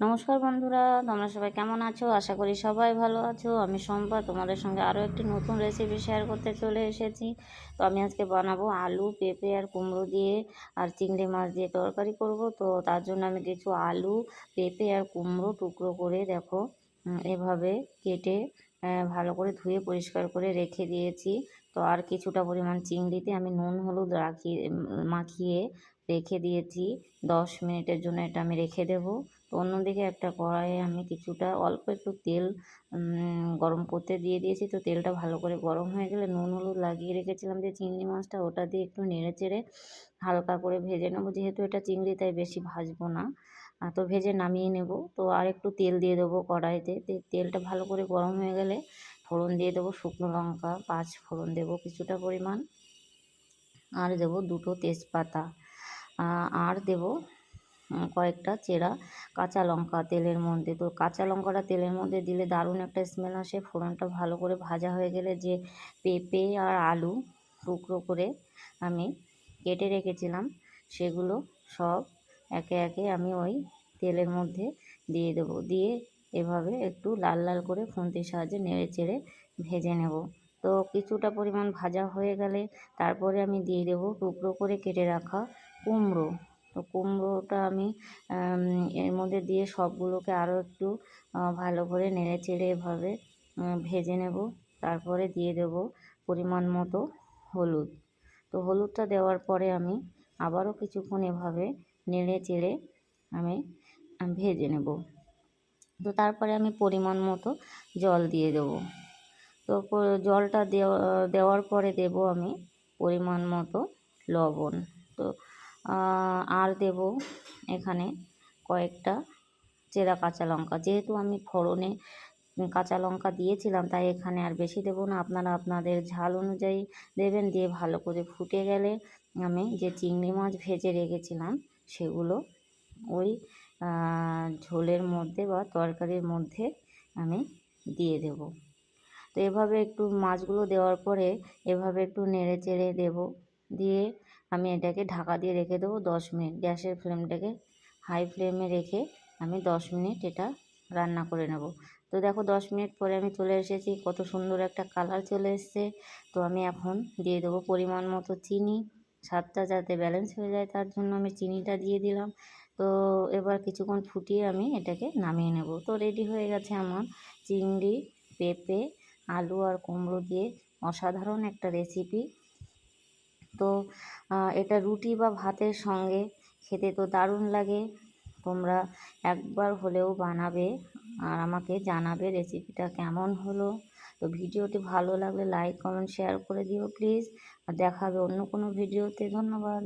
নমস্কার বন্ধুরা, তোমরা সবাই কেমন আছো? আশা করি সবাই ভালো আছো। আমি সম্পা তোমাদের সঙ্গে আরও একটি নতুন রেসিপি শেয়ার করতে চলে এসেছি। তো আমি আজকে বানাবো আলু, পেঁপে আর কুমড়ো দিয়ে, আর চিংড়ি মাছ দিয়ে তরকারি করব। তো তার জন্য আমি কিছু আলু, পেঁপে আর কুমড়ো টুকরো করে দেখো এভাবে কেটে ভালো করে ধুয়ে পরিষ্কার করে রেখে দিয়েছি। তো আর কিছুটা পরিমাণ চিংড়িতে আমি নুন, হলুদ রাখিয়ে মাখিয়ে রেখে দিয়েছি। দশ মিনিটের জন্য এটা আমি রেখে দেবো। তো অন্যদিকে একটা কড়াইয়ে আমি কিছুটা অল্প একটু তেল গরম করতে দিয়ে দিয়েছি। তো তেলটা ভালো করে গরম হয়ে গেলে নুন, হলুদ লাগিয়ে রেখেছিলাম যে চিংড়ি মাছটা ওটা দিয়ে একটু নেড়ে চেড়ে হালকা করে ভেজে নেব। যেহেতু এটা চিংড়ি, তাই বেশি ভাজবো না। তো ভেজে নামিয়ে নেব। তো আর একটু তেল দিয়ে দেবো কড়াইতে। তেলটা ভালো করে গরম হয়ে গেলে ফোড়ন দিয়ে দেবো শুকনো লঙ্কা, পাঁচ ফোড়ন দেবো কিছুটা পরিমাণ। আর দেবো দুটো তেজপাতা। আর দেব কয়েকটা চেরা, কাঁচা লঙ্কা তেলের মধ্যে। তো কাঁচা লঙ্কাটা তেলের মধ্যে দিলে দারুণ একটা স্মেল আসে। ফোড়নটা ভালো করে ভাজা হয়ে গেলে যে পেঁপে আর আলু টুকরো করে আমি কেটে রেখেছিলাম, সেগুলো সব একে একে আমি ওই তেলের মধ্যে দিয়ে দেবো। দিয়ে এভাবে একটু লাল লাল করে খুন্তির সাহায্যে নেড়ে চেড়ে ভেজে নেব। তো কিছুটা পরিমাণ ভাজা হয়ে গেলে তারপরে আমি দিয়ে দেবো টুকরো করে কেটে রাখা কুমড়ো। কুমড়োটা আমি এর মধ্যে দিয়ে সবগুলোকে আরও একটু ভালো করে নেড়ে চেড়ে এভাবে ভেজে নেব। তারপরে দিয়ে দেব পরিমাণ মতো হলুদ। তো হলুদটা দেওয়ার পরে আমি আবারও কিছুক্ষণ এভাবে নেড়ে চেড়ে আমি ভেজে নেব। তো তারপরে আমি পরিমাণ মতো জল দিয়ে দেবো। তো জলটা দেওয়ার পরে দেব আমি পরিমাণ মতো লবণ। তো আর দেব এখানে কয়েকটা চেরা কাঁচা লঙ্কা। যেহেতু আমি ফোড়নে কাঁচা লঙ্কা দিয়েছিলাম, তাই এখানে আর বেশি দেবো না। আপনারা আপনাদের ঝাল অনুযায়ী দেবেন, দিয়ে ভালো করে ফুটে গেলে আমি যে চিংড়ি মাছ ভেজে রেখেছিলাম, সেগুলো ওই ঝোলের মধ্যে বা তরকারির মধ্যে আমি দিয়ে দেব। তো এভাবে একটু মাছগুলো দেওয়ার পরে এভাবে একটু নেড়ে চেড়ে দেবো। দিয়ে আমি এটাকে ঢাকা দিয়ে রেখে দেবো দশ মিনিট। গ্যাসের ফ্লেমটাকে হাই ফ্লেমে রেখে আমি দশ মিনিট এটা রান্না করে নেব। তো দেখো দশ মিনিট পরে আমি চলে এসেছি, কত সুন্দর একটা কালার চলে এসছে। তো আমি এখন দিয়ে দেবো পরিমাণ মতো চিনি। স্বাদটা যাতে ব্যালেন্স হয়ে যায় তার জন্য আমি চিনিটা দিয়ে দিলাম। তো এবার কিছুক্ষণ ফুটিয়ে আমি এটাকে নামিয়ে নেব। তো রেডি হয়ে গেছে আমার চিংড়ি, পেঁপে, আলু আর কুমড়ো দিয়ে অসাধারণ একটা রেসিপি তো এটা রুটি বা ভাতের সঙ্গে খেতে তো দারুণ লাগে। তোমরা একবার হলেও বানাবে আর আমাকে জানাবে রেসিপিটা কেমন হলো। তো ভিডিওটি ভালো লাগলে লাইক, কমেন্ট, শেয়ার করে দিও প্লিজ। আর দেখাবে অন্য কোনো ভিডিওতে। ধন্যবাদ।